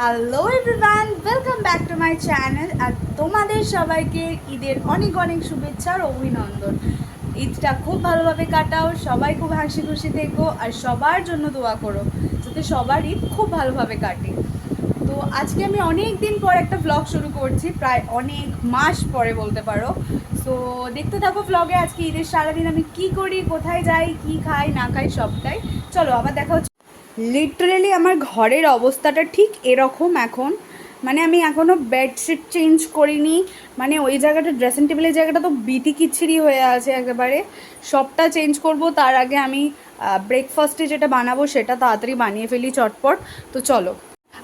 Hello everyone welcome back to my channel আর তোমাদের সবাইকে ঈদের অনেক অনেক শুভেচ্ছা আর অভিনন্দন। ঈদটা খুব ভালোভাবে কাটাও, সবাই খুব হাসি খুশি থেকো আর সবার জন্য দোয়া করো যাতে সবার ঈদ খুব ভালোভাবে কাটে। তো আজকে আমি অনেক দিন পর একটা ব্লগ শুরু করছি, প্রায় অনেক মাস পরে বলতে পারো। তো দেখতে থাকো ব্লগে আজকে ঈদের সারাদিন আমি কি করি, কোথায় যাই, কি খাই, না খাই সবটাই। চলো আবার দেখা হচ্ছে। লিটারেলি আমার ঘরের অবস্থাটা ঠিক এরকম এখন। মানে আমি এখনও বেডশিট চেঞ্জ করিনি। মানে ওই জায়গাটা ড্রেসিং টেবিলের জায়গাটা তো বিতি কিচ্ছিরি হয়ে আছে একেবারে। সবটা চেঞ্জ করব, তার আগে আমি ব্রেকফাস্টে যেটা বানাবো সেটা তাড়াতাড়ি বানিয়ে ফেলি চটপট। তো চলো।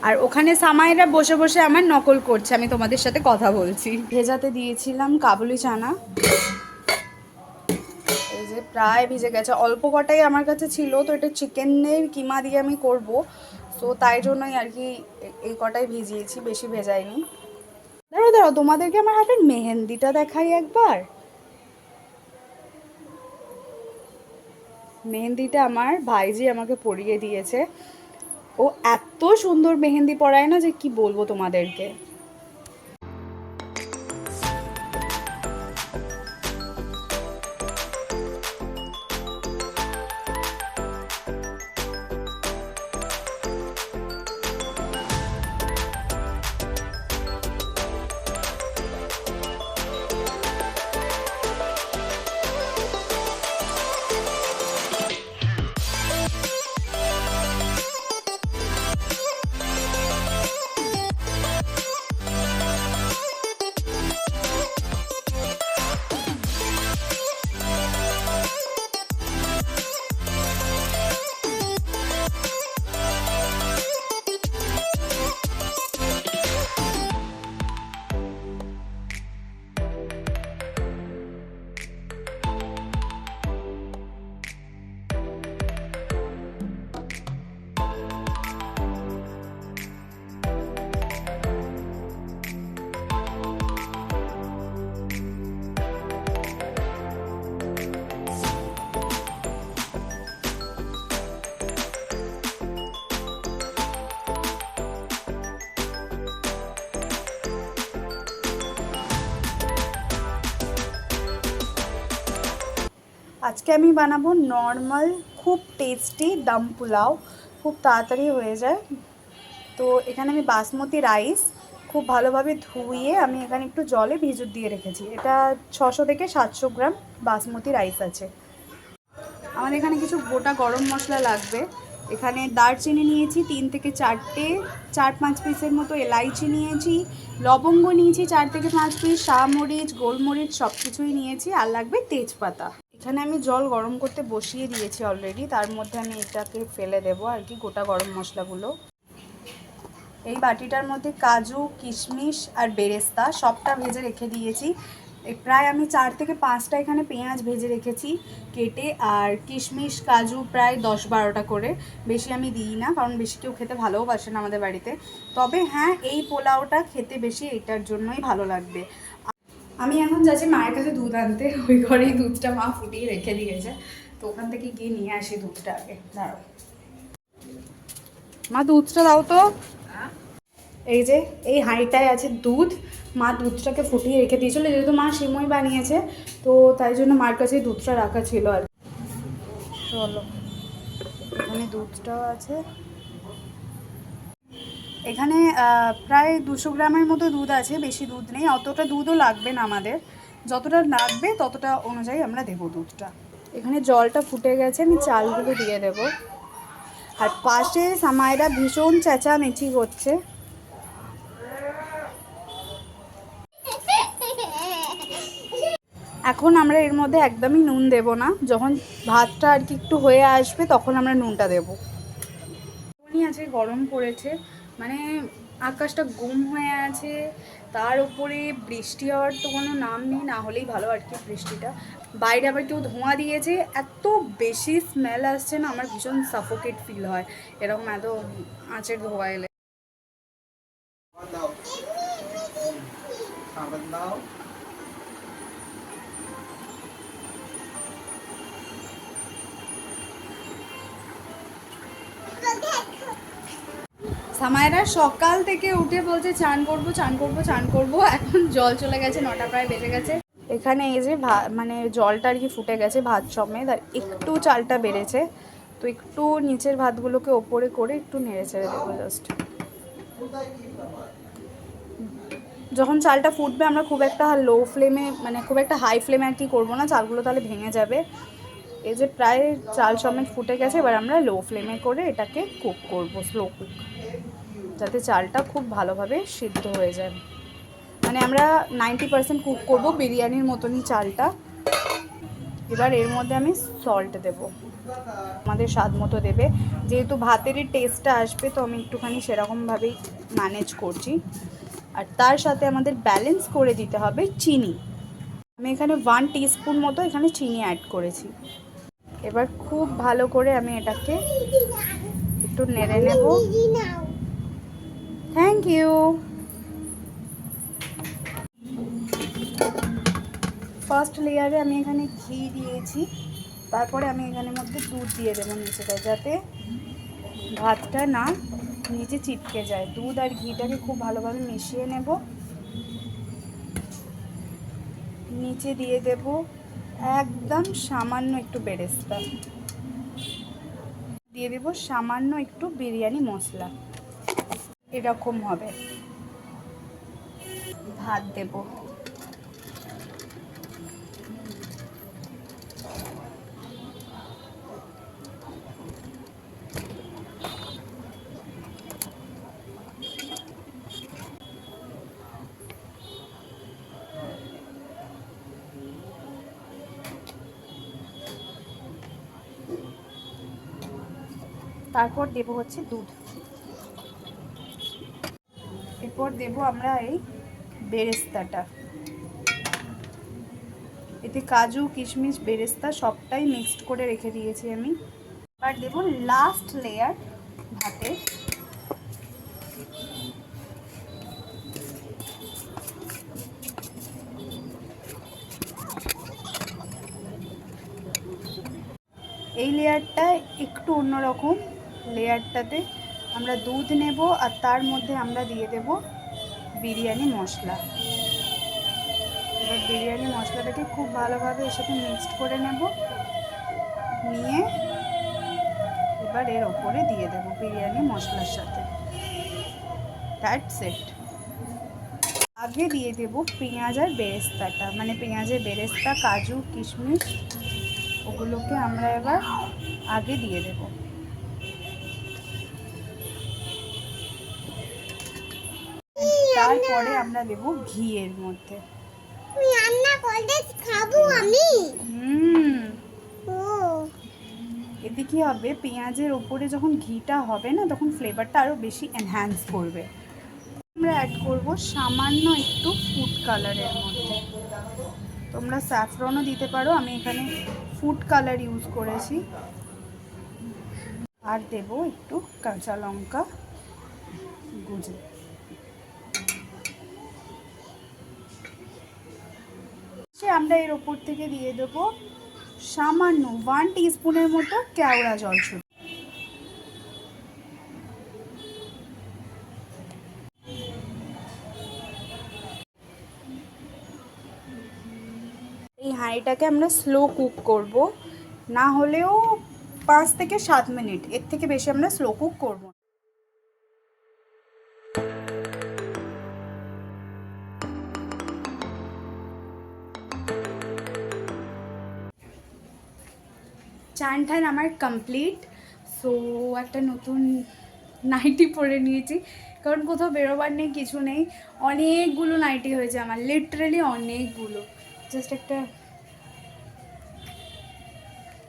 আর ওখানে সামাইরা বসে বসে আমার নকল করছে, আমি তোমাদের সাথে কথা বলছি। ভেজাতে দিয়েছিলাম কাবুলি চানা। প্রায় ভিজে গেছে। অল্প কটাই আমার কাছে ছিল, তো এটা চিকেনের কিমা দিয়ে আমি করব। তো তাই জন্যই আর কি এই কটাই ভিজিয়েছি, বেশি ভেজাইনি। দাঁড়াও দাঁড়াও, তোমাদেরকে আমার হাতের মেহেন্দিটা দেখাই একবার। মেহেন্দিটা আমার ভাইজি আমাকে পরিয়ে দিয়েছে। ও এত সুন্দর মেহেন্দি পরায় না যে কি বলব তোমাদেরকে। আজকে আমি বানাবো নর্মাল খুব টেস্টি দম পোলাও। খুব তাড়াতাড়ি হয়ে যায়। তো এখানে আমি বাসমতি রাইস খুব ভালোভাবে ধুয়ে আমি এখানে একটু জলে ভিজুত দিয়ে রেখেছি। এটা ছশো থেকে সাতশো গ্রাম বাসমতি রাইস আছে। আমাদের এখানে কিছু গোটা গরম মশলা লাগবে। এখানে দারচিনি নিয়েছি তিন থেকে চারটে, চার পাঁচ পিসের মতো এলাইচি নিয়েছি, লবঙ্গ নিয়েছি চার থেকে পাঁচ পিস শাহমরিচ গোলমরিচ সব কিছুই নিয়েছি, আর লাগবে তেজপাতা। এখানে আমি জল গরম করতে বসিয়ে দিয়েছি অলরেডি তার মধ্যে আমি এটাকে ফেলে দেবো আর কি, গোটা গরম মশলাগুলো। এই বাটিটার মধ্যে কাজু, কিশমিশ আর বেরেস্তা সবটা ভেজে রেখে দিয়েছি। প্রায় আমি চার থেকে পাঁচটা এখানে পেঁয়াজ ভেজে রেখেছি কেটে, আর কিশমিশ, কাজু প্রায় দশ বারোটা করে। বেশি আমি দিই না, কারণ বেশি কেউ খেতে ভালোও বাসে না আমাদের বাড়িতে। তবে হ্যাঁ এই পোলাওটা খেতে বেশি এটার জন্যই ভালো লাগবে। আমি এখন যাচ্ছি মায়ের কাছে দুধ আনতে। ওই ঘরেই দুধটা মা ফুটিয়ে রেখে দিয়েছে। তো ওখান থেকে গিয়ে নিয়ে আসি দুধটা আগে। দাঁড়াও। মা, দুধটা দাও তো। এই যে, এই হাঁড়িটায় আছে দুধ। মা দুধটাকে ফুটিয়ে রেখে দিয়েছিল, যেহেতু মা সিমই বানিয়েছে, তো তাই জন্য মার কাছে দুধটা রাখা ছিল আর। চলো। এখানে দুধটাও আছে। এখানে প্রায় দুশো গ্রামের মতো দুধ আছে, বেশি দুধ নেই, অতটা দুধও লাগবে না আমাদের। যতটা লাগবে ততটা অনুযায়ী আমরা দেবো দুধটা। এখানে জলটা ফুটে গেছে, আমি চালগুলো দিয়ে দেব। আর পাশে সামাইরা ভীষণ চেঁচামেচি করছে। এখন আমরা এর মধ্যে একদমই নুন দেব না। যখন ভাতটা আর কি একটু হয়ে আসবে, তখন আমরা নুনটা দেব। আছে, গরম পড়েছে। মানে আকাশটা গুম হয়ে আছে, তার উপরে বৃষ্টি হওয়ার তো কোনো নাম নেই, না হলেই ভালো আর কি বৃষ্টিটা। বাইরে আবার কেউ ধোঁয়া দিয়েছে, এত বেশি স্মেল আসছে না, আমার ভীষণ সাফোকেট ফিল হয়। এরকম এত আঁচের ধোঁয়া এলে। সামায়রা সকাল থেকে উঠে বলছে, চান করব চান করব চান করব। এখন জল চলে গেছে, নটা প্রায় বেজে গেছে। এখানে এই যে মানে জলটা আর কি ফুটে গেছে ভাত সমেত, আর একটু চালটা বেড়েছে। তো একটু নিচের ভাতগুলোকে ওপরে করে একটু নেড়ে ছেড়ে দেবো জাস্ট যখন চালটা ফুটবে, আমরা খুব একটা লো ফ্লেমে মানে খুব একটা হাই ফ্লেমে আর কি করব না, চালগুলো তাহলে ভেঙে যাবে। এই যে প্রায় চাল সমেত ফুটে গেছে, এবার আমরা লো ফ্লেমে করে এটাকে কুক করব স্লো কুক যাতে চালটা খুব ভালোভাবে সিদ্ধ হয়ে যায়। মানে আমরা নাইনটি পার্সেন্ট কুক করব বিরিয়ানির মতনই চালটা। এবার এর মধ্যে আমি সল্ট দেব। আমাদের স্বাদ মতো দেবে। যেহেতু ভাতেরই টেস্টটা আসবে, তো আমি একটুখানি সেরকমভাবেই ম্যানেজ করছি। আর তার সাথে আমাদের ব্যালেন্স করে দিতে হবে চিনি। আমি এখানে ওয়ান টিস্পুন মতো এখানে চিনি অ্যাড করেছি। এবার খুব ভালো করে আমি এটাকে একটু নেড়ে নেব। থ্যাংক ইউ ফার্স্ট লেয়ারে আমি এখানে ঘি দিয়েছি। তারপরে আমি এখানের মধ্যে দুধ দিয়ে দেবো নিচেটা যাতে ভাতটা না নিচে চিটকে যায়। দুধ আর ঘিটাকে খুব ভালোভাবে মিশিয়ে নেব। নিচে দিয়ে দেব একদম সামান্য একটু বেরেস্তা। দিয়ে দেব সামান্য একটু বিরিয়ানি মশলা। এরকম হবে। ভাত দেব। তারপর দেব হচ্ছে দুধ। এরপর দেব আমরা এই বেরেস্তাটা। এতে কাজু, কিশমিশ, বেরেস্তা সবটাই মিক্সড করে রেখে দিয়েছি আমি। আর দেব লাস্ট লেয়ার ভাতে। এই লেয়ারটা একটু অন্যরকম লেয়ারটাতে আমরা দুধ নেব আর তার মধ্যে আমরা দিয়ে দেব বিরিয়ানি মশলা। এবার বিরিয়ানি মশলাটাকে খুব ভালোভাবে এর সাথে মিক্সড করে নেব। নিয়ে এবার এর ওপরে দিয়ে দেব বিরিয়ানি মশলার সাথে। দ্যাট সেট আগে দিয়ে দেব পেঁয়াজ আর বেরেস্তাটা। মানে পেঁয়াজের বেরেস্তা, কাজু, কিশমিশ, ওগুলোকে আমরা এবার আগে দিয়ে দেব। তারপরে আমরা দেবো ঘি এর মধ্যে। তুমি রান্না করলে খাব আমি। হুম। ও। এতে কি হবে? পেঁয়াজের ওপরে যখন ঘিটা হবে না তখন ফ্লেভারটা আরও বেশি এনহ্যান্স করবে। আমরা অ্যাড করব সামান্য একটু ফুড কালারের মধ্যে। তোমরা স্যাফরনও দিতে পারো আমি এখানে ফুড কালার ইউজ করেছি। আর দেব একটু কাঁচা লঙ্কা গুজে আমরা এর ওপর থেকে দিয়ে দেবো সামান্য ওয়ান টিস্পুনের মতো কেওড়া জল শুধু এই হাঁড়িটাকে আমরা স্লো কুক করব। না হলেও পাঁচ থেকে সাত মিনিট, এর থেকে বেশি আমরা স্লো কুক করব চান ঠান আমার কমপ্লিট সো একটা নতুন নাইটি পরে নিয়েছি। কারণ কোথাও বেরোবার নেই, কিছু নেই, অনেকগুলো নাইটি হয়েছে আমার লিটারালি অনেকগুলো। জাস্ট একটা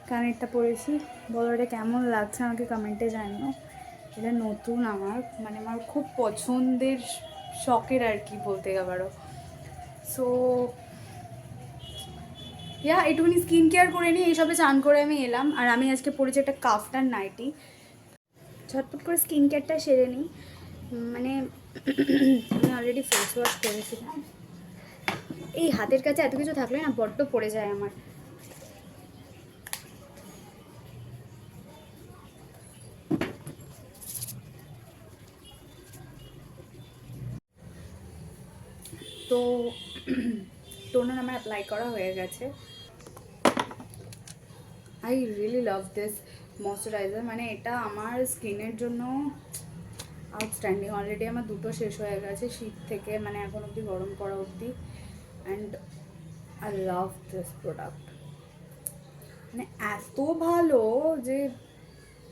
কানেরটা পরেছি। বলো এটা কেমন লাগছে আমাকে কমেন্টে জানিও। এটা নতুন আমার মানে আমার খুব পছন্দের, শখের আর কি বলতে পারো সো ইয়া, একটুখানি স্কিন কেয়ার করে নিই এইসবে চান করে আমি এলাম। আর আমি আজকে পড়েছি একটা কাফটার নাইটি। ঝটপট করে স্কিন কেয়ারটা সেরে নিই। মানে আমি অলরেডি ফেস ওয়াশ করেছিলাম এই হাতের কাছে এত কিছু থাকলে না বড্ড পড়ে যায় আমার। তো টোনার আমার অ্যাপ্লাই করা হয়ে গেছে। I really love this moisturiser মানে এটা আমার স্কিনের জন্য আউটস্ট্যান্ডিং অলরেডি আমার দুটো শেষ হয়ে গেছে, শীত থেকে মানে এখন অবধি গরম করা অবধি। And I love this product মানে এত ভালো যে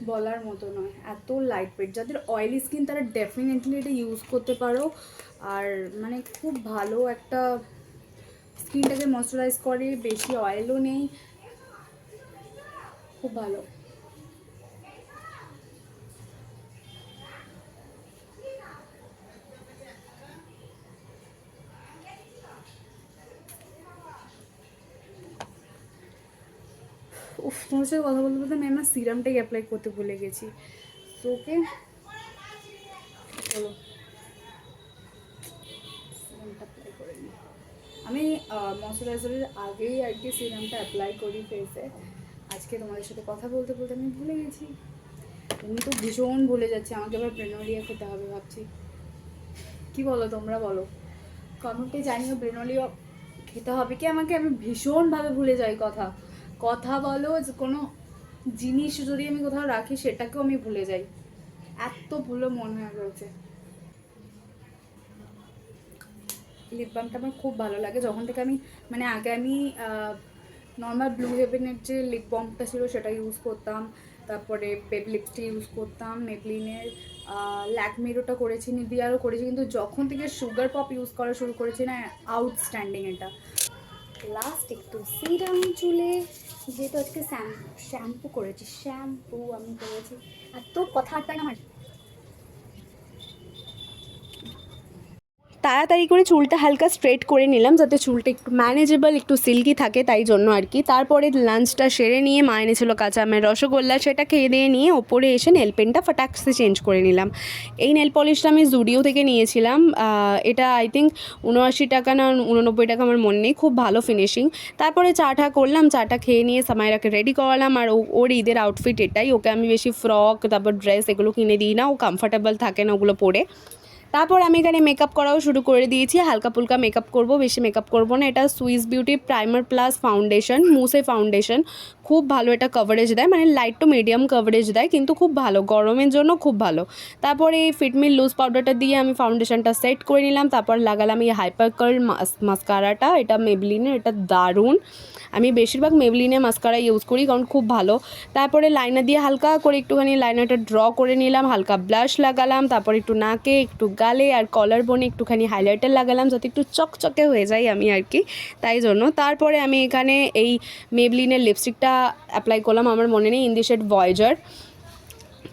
বলার মতো নয়, এত লাইট ওয়েট যাদের অয়েলি স্কিন তারা ডেফিনেটলি এটা ইউজ করতে পারো। আর মানে খুব ভালো একটা স্কিনটাকে ময়শ্চারাইজ করে, বেশি অয়েলও নেই। খুব ভালো। উফ, তোমার সাথে কথা বলতে বলতে আমি আমার সিরামটাই অ্যাপ্লাই করতে ভুলে গেছি। তো ওকে চলো। ময়শ্চারাইজারের আগেই আর কি সিরামটা অ্যাপ্লাই করি ফেসে আজকে তোমাদের সাথে কথা বলতে বলতে আমি ভুলে গেছি। এমনি তো ভীষণ ভুলে যাচ্ছি, আমাকে আবার ব্রেনোলিয়া খেতে হবে ভাবছি। কি বলো তোমরা বলো? কমেন্টে জানিও ব্রেনোলিয়া খেতে হবে কি? আমাকে আমি ভীষণভাবে ভুলে যাই কথা। কথা বলো যে কোনো জিনিস যদি আমি কোথাও রাখি সেটাকেও আমি ভুলে যাই। এত ভুলো মনে হয়ে গেছে। লিপ বামটা আমার খুব ভালো লাগে। যখন থেকে আমি মানে আগে আমি নর্মাল ব্লু হেভেনের যে লিপ বামটা ছিল সেটা ইউজ করতাম। তারপরে বেব লিপস্টিক ইউজ করতাম মেবলিনের ল্যাকমির ওটা করেছি নিবিয়ারও করেছি। কিন্তু যখন থেকে সুগার পপ ইউজ করা শুরু করেছি না আউটস্ট্যান্ডিং এটা। লাস্ট একটু সিরাম চুলে, যেহেতু আজকে শ্যাম্পু করেছি, শ্যাম্পু আমি করেছি। আর তোর কথাটা না আমার তাড়াতাড়ি করে চুলটা হালকা স্ট্রেট করে নিলাম যাতে চুলটা একটু ম্যানেজেবল একটু সিল্কি থাকে, তাই জন্য আর কি। তারপরে লাঞ্চটা সেরে নিয়ে মা এনেছিল কাঁচা আমের রসগোল্লা, সেটা খেয়ে দিয়ে নিয়ে ওপরে এসে নেল পেনটা ফটাক্সে চেঞ্জ করে নিলাম। এই নেল পলিশটা আমি জুডিও থেকে নিয়েছিলাম। এটা আই থিঙ্ক উনআশি টাকা না উননব্বই টাকা আমার মনে নেই, খুব ভালো ফিনিশিং তারপরে চাটা করলাম, চাটা খেয়ে নিয়ে সামাইরাকে রেডি করালাম। আর ওর ঈদের আউটফিট এটাই। ওকে আমি বেশি ফ্রক তারপর ড্রেস এগুলো কিনে দিই না, ও কমফর্টেবল থাকে না ওগুলো পরে। তারপর আমি এখানে মেকআপ করাও শুরু করে দিয়েছি। হালকা ফুলকা মেকআপ করব, বেশি মেকআপ করব না। এটা Swiss Beauty primer plus foundation mousse foundation খুব ভালো এটা কভারেজ দেয় মানে লাইট টু মিডিয়াম কভারেজ দেয়, কিন্তু খুব ভালো, গরমের জন্য খুব ভালো। তারপরে এই ফিটমিল লুজ পাউডারটা দিয়ে আমি ফাউন্ডেশনটা সেট করে নিলাম, তারপর লাগালাম এই হাইপার কার্ল মাস্কারাটা এটা মেবলিনের এটা দারুণ। আমি বেশিরভাগ মেবলিনের মাস্কারা ইউজ করি, কারণ খুব ভালো। তারপরে লাইনার দিয়ে হালকা করে একটুখানি লাইনারটা ড্র করে নিলাম, হালকা ব্লাশ লাগালাম, তারপর একটু নাকে, একটু গালে আর কলার বোনে একটুখানি হাইলাইটার লাগালাম, যাতে একটু চকচকে হয়ে যায় আমি আর কি, তাই জন্য। তারপরে আমি এখানে এই মেবলিনের লিপস্টিকটা অ্যাপ্লাই করলাম আমার মনে নেই ইন দি শেড ভয়েজার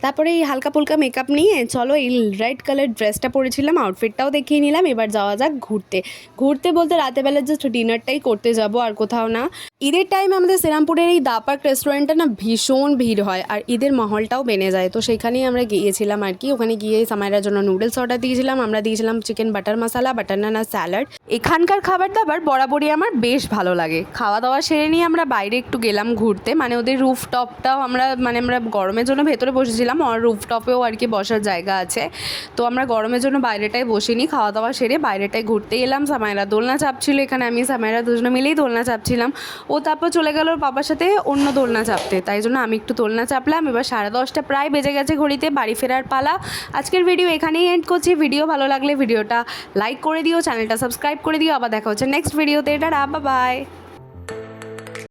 তারপরে এই হালকা ফুলকা মেকআপ নিয়ে চলো এই রেড কালার ড্রেসটা পরেছিলাম আউটফিটটাও দেখিয়ে নিলাম, এবার যাওয়া যাক ঘুরতে। ঘুরতে বলতে রাতেবেলা জাস্ট ডিনারটাই করতে যাব আর কোথাও না। ঈদের টাইমে আমাদের শ্রীরামপুরের এই দা পার্ক রেস্টুরেন্টটা না ভীষণ ভিড় হয় আর ঈদের মহলটাও বেনে যায়। তো সেখানেই আমরা গিয়েছিলাম আর কি, ওখানে গিয়ে সামাইরার জন্য নুডলস অর্ডার দিয়েছিলাম, আমরা দিয়েছিলাম chicken butter masala butter naan salad এখানকার খাবার দাবার বরাবরই আমার বেশ ভালো লাগে। খাওয়া দাওয়া সেরে নিয়ে আমরা বাইরে একটু গেলাম ঘুরতে মানে ওদের রুফ টপটাও আমরা মানে আমরা গরমের জন্য ভেতরে বসেছিলাম আর রুফ টপেও আর কি বসার জায়গা আছে। তো আমরা গরমের জন্য বাইরেটায় বসিনি খাওয়া দাওয়া সেরে বাইরেটায় ঘুরতে এলাম। সামাইরা দোলনা চাপছিল এখানে, আমি সামাইরা দুজনে মিলেই দোলনা চাপছিলাম। ও তারপর চলে গেল ওর বাবার সাথে অন্য দোলনা চাপতে, তাই জন্য আমি একটু দোলনা চাপলাম। এবার সাড়ে দশটা প্রায় বেজে গেছে ঘড়িতে, বাড়ি ফেরার পালা। আজকের ভিডিও এখানেই এন্ড করছি। ভিডিও ভালো লাগলে ভিডিওটা লাইক করে দিও চ্যানেলটা সাবস্ক্রাইব করে দিও। আবার দেখা হচ্ছে নেক্সট ভিডিওতে এটা বাই